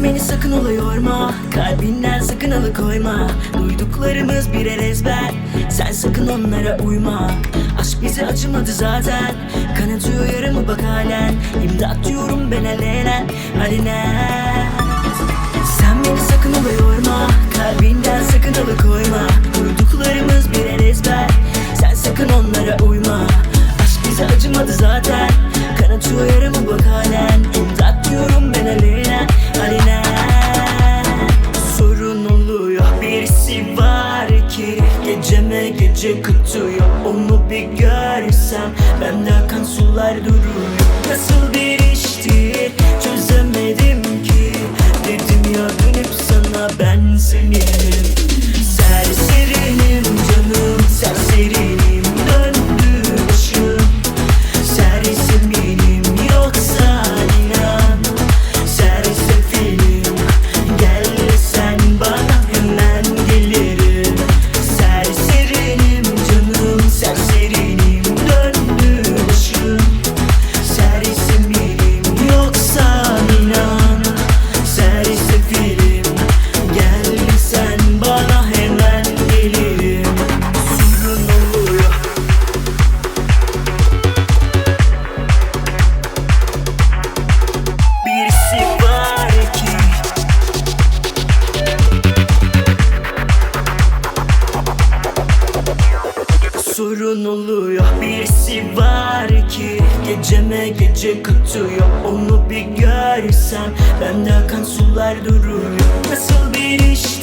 Sen beni sakın ola yorma Kalbinden sakın alıkoyma. Duyduklarımız birer ezber. Sen sakın onlara uyma. Aşk bize acımadı zaten. Kanatıyor yarımı bak halen. İmdat diyorum ben alenen Alenen Sen beni sakın ola yorma Kalbinden sakın alıkoyma. Duyduklarımız birer ezber. Sen sakın onlara uyma. Aşk bize acımadı zaten. Kanatıyor yaramı bak halen birisi var ki Geceme gece kıtıyor. Onu bir görsem Bende akan sular duruyor. Nasıl bir iştir? Çözemedim Sorun oluyor. Birisi var ki Geceme gece katıyor Onu bir görsem Bende akan sular duruyor. Nasıl bir iştir